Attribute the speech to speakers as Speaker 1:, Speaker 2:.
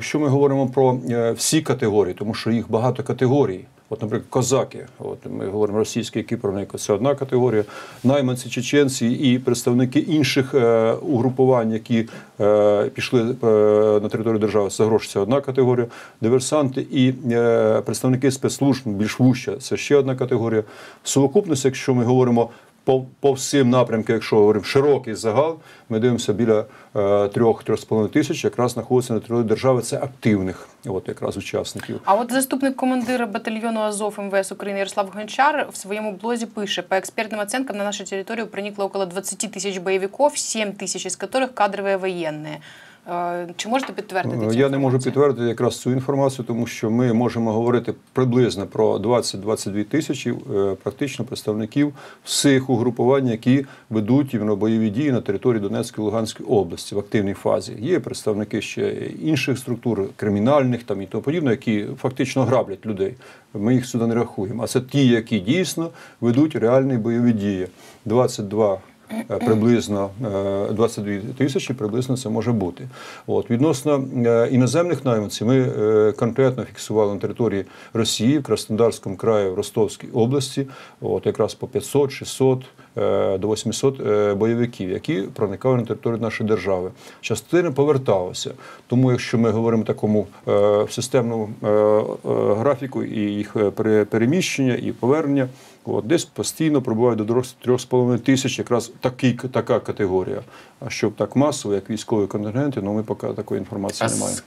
Speaker 1: Якщо ми говоримо про е, всі категорії, тому що їх багато категорій. От, наприклад, козаки, от ми говоримо російський Кіпрник, це одна категорія. Найманці, чеченці і представники інших е, угрупувань, які е, пішли е, на територію держави, це гроші, це одна категорія. Диверсанти і е, представники спецслужб більш вуща, це ще одна категорія. В сукупності, якщо ми говоримо по, по всім напрямкам, якщо говоримо широкий загал, ми дивимося біля е, трьох-трьох з половиною тисяч, якраз знаходиться на території держави. Це активних, от якраз учасників.
Speaker 2: А от заступник командира батальйону Азов МВС України Ярослав Гончар в своєму блозі пише, по экспертным оценкам на нашу территорию проникло около 20 тысяч боевиков, 7 тысяч из которых кадровые военные. Е, Чи можете підтвердити? цю
Speaker 1: Е, Я не можу підтвердити якраз цю інформацію, тому що ми можемо говорити приблизно про 20-22 тисячі е, практично представників всіх угрупувань, які ведуть іменно бойові дії на території Донецької і Луганської області в активній фазі. Є представники ще інших структур, кримінальних там і тому подібне, які фактично граблять людей. Ми їх сюди не рахуємо. А це ті, які дійсно ведуть реальні бойові дії. 22 Е, приблизно е, 22 тисячі, приблизно це може бути. От відносно е, іноземних найманців, ми е, конкретно фіксували на території Росії, в Краснодарському краї, в Ростовській області, от якраз по 500, 600 е, до 800 е, бойовиків, які проникали на територію нашої держави. Частина поверталася. Тому, якщо ми говоримо такому е, системному е, е, графіку і їх е, переміщення і повернення. От, десь постійно пробувають до 3,5 тисяч, якраз такий, така категорія. А щоб так масово, як військові контингенти, ну ми поки такої інформації
Speaker 3: А
Speaker 1: не маємо.